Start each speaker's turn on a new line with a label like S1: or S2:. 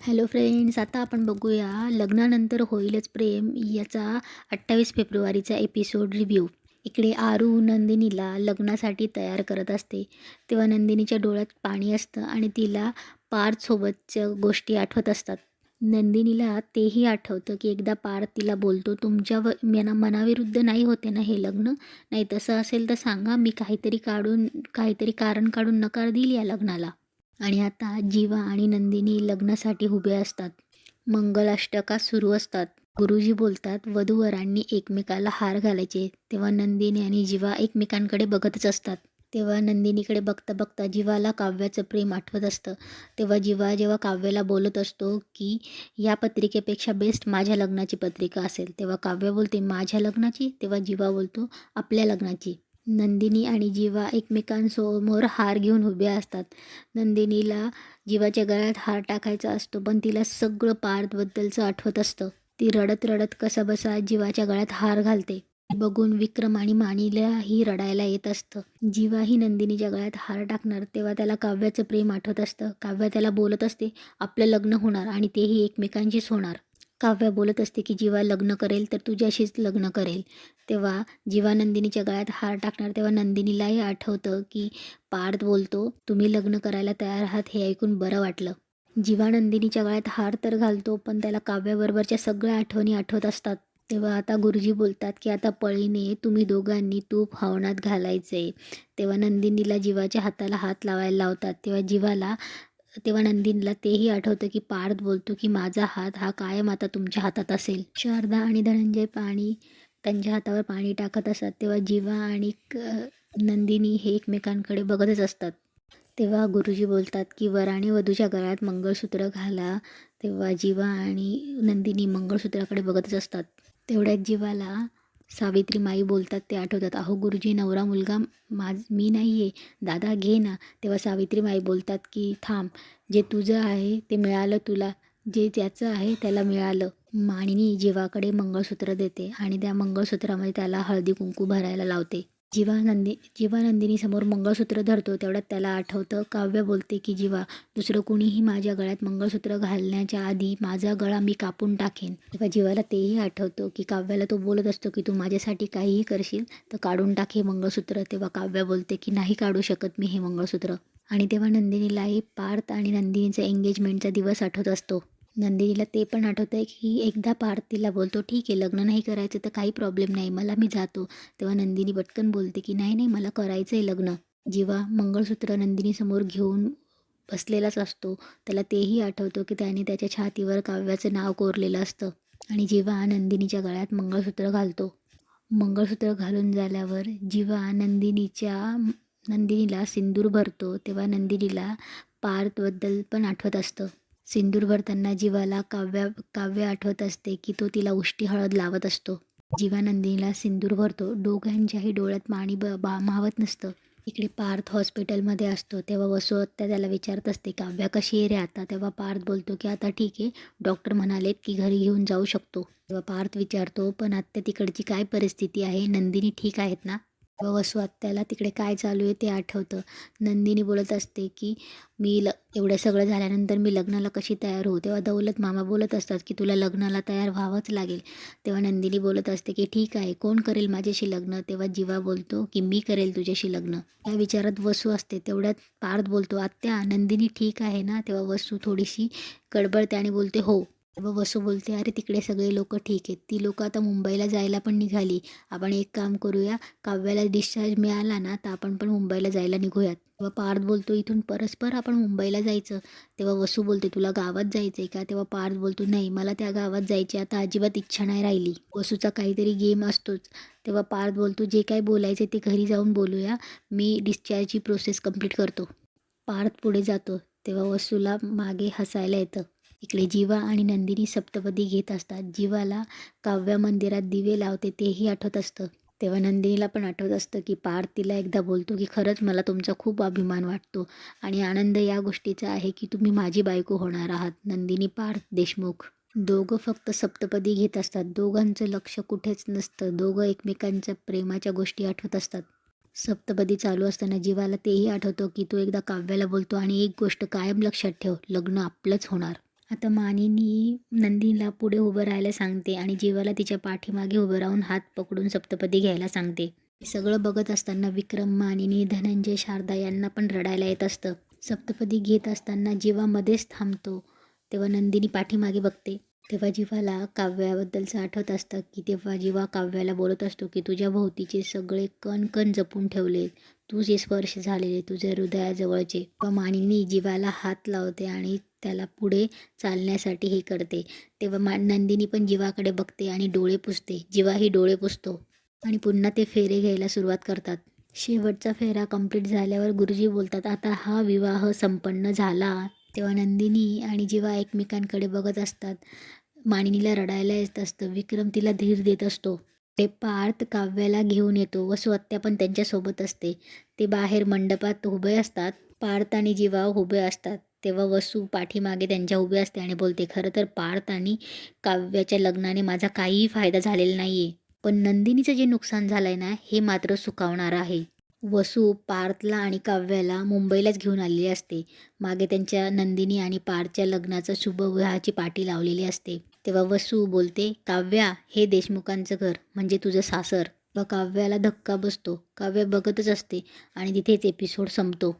S1: Hello friends आता आपण बघूया लग्नानंतर होईलच प्रेम याचा अठ्ठावीस फेब्रुवारीचा एपिसोड रिव्ह्यू इकडे आरू नंदिनीला लग्नासाठी तयार करत असते. तेव्हा नंदिनीच्या डोळ्यात पाणी असतं आणि तिला पारसोबतच्या गोष्टी आठवत असतात. नंदिनीला तेही आठवतं की एकदा पार तिला बोलतो तुमच्या व मना मनाविरुद्ध नाही होते ना हे लग्न? नाही तसं असेल तर सांगा मी काहीतरी काढून काहीतरी कारण काढून नकार देईल या लग्नाला. आणि आता जीवा आणि नंदिनी लग्नासाठी उभे असतात. मंगलाष्टका सुरू असतात. गुरुजी बोलतात वधूवरांनी एकमेकाला हार घालायचे. तेव्हा नंदिनी आणि जीवा एकमेकांकडे बघतच असतात. तेव्हा नंदिनीकडे बघता बघता जीवाला काव्याचं प्रेम आठवत असतं. तेव्हा जीवा जेव्हा काव्याला बोलत असतो की या पत्रिकेपेक्षा बेस्ट माझ्या लग्नाची पत्रिका असेल. तेव्हा काव्य बोलते माझ्या लग्नाची? तेव्हा जीवा बोलतो आपल्या लग्नाची. नंदिनी आणि जीवा एकमेकांसमोर हार घेऊन उभ्या असतात. नंदिनीला जीवाच्या गळ्यात हार टाकायचा असतो पण तिला सगळं पार्थबद्दलचं आठवत असतं. ती रडत रडत कसा बसा जीवाच्या गळ्यात हार घालते. बघून विक्रम आणि माणीलाही रडायला येत असतं. जीवा ही नंदिनीच्या गळ्यात हार टाकणार तेव्हा त्याला काव्याचं प्रेम आठवत असतं. काव्य त्याला बोलत असते आपलं लग्न होणार आणि तेही एकमेकांशीच होणार. काव्य बोलत असते की जीवा लग्न करेल तर तुझ्याशीच लग्न करेल. तेव्हा जीवा नंदिनीच्या गळ्यात हार टाकणार तेव्हा नंदिनीलाही आठवतं की पार्थ बोलतो तुम्ही लग्न करायला तयार आहात हे ऐकून बरं वाटलं. जीवा नंदिनीच्या गळ्यात हार तर घालतो पण त्याला काव्याबरोबरच्या सगळ्या आठवणी आठवत असतात. तेव्हा आता गुरुजी बोलतात की आता पळीने तुम्ही दोघांनी तूप हवनात आहे तेव्हा नंदिनीला जीवाच्या हाताला हात लावायला लावतात. तेव्हा जीवाला तेव्हा नंदिनीला तेही आठवतं की पार्थ बोलतो की माझा हात हा कायम आता तुमच्या हातात असेल. शारदा आणि धनंजय पाणी त्यांच्या हातावर पाणी टाकत असतात. तेव्हा जीवा आणि क- नंदिनी हे एकमेकांकडे बघतच असतात. तेव्हा गुरुजी बोलतात की वर आणि वधूच्या गळ्यात मंगळसूत्र घाला. तेव्हा जीवा आणि नंदिनी मंगळसूत्राकडे बघतच असतात. तेवढ्याच जीवाला सावित्री माई बोलतात ते आठवतात अहो गुरुजी नवरा मुलगा माझ मी नाही आहे दादा घे ना. तेव्हा सावित्री माई बोलतात की थांब जे तुझं आहे ते मिळालं तुला जे त्याचं आहे त्याला मिळालं. माणिनी जीवाकडे मंगळसूत्र देते आणि त्या मंगळसूत्रामध्ये त्याला हळदी कुंकू भरायला लावते. जीवानंदी नंदी जीवा नंदिनीसमोर मंगळसूत्र धरतो तेवढ्यात त्याला आठवतं काव्य बोलते की जीवा दुसरं कुणीही माझ्या गळ्यात मंगळसूत्र घालण्याच्या आधी माझा गळा मी कापून टाकेन. तेव्हा जीवाला तेही आठवतं की काव्याला तो बोलत असतो की तू माझ्यासाठी काहीही करशील तर काढून टाक हे मंगळसूत्र. तेव्हा काव्य बोलते की नाही काढू शकत मी हे मंगळसूत्र. आणि तेव्हा नंदिनीलाही पार्थ आणि नंदिनीचा एंगेजमेंटचा दिवस आठवत असतो. नंदिनीला ते पण आठवतं आहे की एकदा पार्थ तिला बोलतो ठीक आहे लग्न नाही करायचं तर काही प्रॉब्लेम नाही मला मी जातो. तेव्हा नंदिनी पटकन बोलते की नाही नाही मला करायचं आहे लग्न. जेव्हा मंगळसूत्र नंदिनीसमोर घेऊन बसलेलाच असतो त्याला तेही आठवतो की त्याने त्याच्या छातीवर काव्याचं नाव कोरलेलं असतं. आणि जेव्हा नंदिनीच्या गळ्यात मंगळसूत्र घालतो मंगळसूत्र घालून झाल्यावर जेव्हा नंदिनीच्या नंदिनीला सिंदूर भरतो तेव्हा नंदिनीला पार्थबद्दल पण आठवत असतं. सिंदूर भरताना जीवाला काव्या काव्य आठवत असते की तो तिला उष्टी हळद लावत असतो. जीवानंदिनीला सिंदूर भरतो. दोघांच्याही डोळ्यात पाणी ब बा मावत नसतं. इकडे पार्थ हॉस्पिटलमध्ये असतो. तेव्हा वसू आत्या त्याला विचारत असते काव्या कशी रे आता? तेव्हा पार्थ बोलतो की आता ठीक आहे. डॉक्टर म्हणालेत की घरी घेऊन जाऊ शकतो. तेव्हा पार्थ विचारतो पण आत्या तिकडची काय परिस्थिती आहे? नंदिनी ठीक आहेत ना? तेव्हा वसू आत्याला तिकडे काय चालू आहे ते आठवतं. नंदिनी बोलत असते की मी ल एवढं सगळं झाल्यानंतर मी लग्नाला कशी तयार होऊ? तेव्हा दौलत मामा बोलत असतात की तुला लग्नाला तयार व्हावंच लागेल. तेव्हा नंदिनी बोलत असते की ठीक आहे कोण करेल माझ्याशी लग्न? तेव्हा जीवा बोलतो की मी करेल तुझ्याशी लग्न. या विचारात वसू असते तेवढ्यात पार्थ बोलतो आत्या नंदिनी ठीक आहे ना? तेव्हा वसू थोडीशी गडबडते आणि बोलते हो व वसू बोलते अरे तिकडे सगळे लोक ठीक आहेत. ती लोक आता मुंबईला जायला पण निघाली. आपण एक काम करूया काव्याला डिस्चार्ज मिळाला ना तर आपण पण मुंबईला जायला निघूयात. तेव्हा पार्थ बोलतो इथून परस्पर आपण मुंबईला जायचं. तेव्हा वसू बोलते तुला गावात जायचं आहे का? तेव्हा पार्थ बोलतो नाही मला त्या गावात जायची आता अजिबात इच्छा नाही राहिली. वसूचा काहीतरी गेम असतोच. तेव्हा पार्थ बोलतो जे काय बोलायचं ते घरी जाऊन बोलूया. मी डिस्चार्जची प्रोसेस कंप्लीट करतो. पार्थ पुढे जातो. तेव्हा वसूला मागे हसायला येतं. इकडे जीवा आणि नंदिनी सप्तपदी घेत असतात. जीवाला काव्या मंदिरात दिवे लावते तेही आठवत असतं. तेव्हा नंदिनीला पण आठवत असतं की पार्थ तिला एकदा बोलतो की खरंच मला तुमचा खूप अभिमान वाटतो आणि आनंद या गोष्टीचा आहे की तुम्ही माझी बायको होणार आहात. नंदिनी पार्थ देशमुख दोघं फक्त सप्तपदी घेत असतात. दोघांचं लक्ष कुठेच नसतं. दोघं एकमेकांच्या प्रेमाच्या गोष्टी आठवत असतात. सप्तपदी चालू असताना जीवाला तेही आठवतं की तो एकदा काव्याला बोलतो आणि एक गोष्ट कायम लक्षात ठेव लग्न आपलंच होणार. आता मानिनी नंदिनीला पुढे उभं राहायला सांगते आणि जीवाला तिच्या पाठीमागे उभं राहून हात पकडून सप्तपदी घ्यायला सांगते. सगळं बघत असताना विक्रम मानिनी धनंजय शारदा यांना पण रडायला येत असतं. सप्तपदी घेत असताना जीवामध्येच थांबतो तेव्हा नंदिनी पाठीमागे बघते. तेव्हा जीवाला काव्याबद्दलचं आठवत असतं की तेव्हा जीवा काव्याला बोलत असतो की तुझ्या भोवतीचे सगळे कण कण जपून ठेवले तुझे स्पर्श झालेले तुझ्या हृदयाजवळचे व मानिनी जीवाला हात लावते आणि त्याला पुढे चालण्यासाठी हे करते. तेव्हा मा नंदिनी पण जीवाकडे बघते आणि डोळे पुसते. जीवाही डोळे पुसतो आणि पुन्हा ते फेरे घ्यायला सुरुवात करतात. शेवटचा फेरा कंप्लीट झाल्यावर गुरुजी बोलतात आता हा विवाह संपन्न झाला तेव्हा नंदिनी आणि जीवा एकमेकांकडे बघत असतात. मानिनीला रडायला येत असतं. विक्रम तिला धीर देत असतो. ते पार्थ काव्याला घेऊन येतो वसू स्वत्या पण त्यांच्यासोबत असते. ते बाहेर मंडपात उभे असतात. पार्थ आणि जीवा उभे असतात. तेव्हा वसू पाठीमागे त्यांच्या उभे असते आणि बोलते खरं तर पार्थ आणि काव्याच्या लग्नाने माझा काहीही फायदा झालेला नाही आहे पण नंदिनीचं जे नुकसान झालं आहे ना हे मात्र सुकावणार आहे. वसू पार्थला आणि काव्याला मुंबईलाच घेऊन आलेली असते. मागे त्यांच्या नंदिनी आणि पार्थच्या लग्नाचं शुभविवाहाची पाठी लावलेली असते. तेव्हा वसू बोलते काव्या हे देशमुखांचं घर म्हणजे तुझं सासर. व काव्याला धक्का बसतो. काव्य बघतच असते आणि तिथेच एपिसोड संपतो.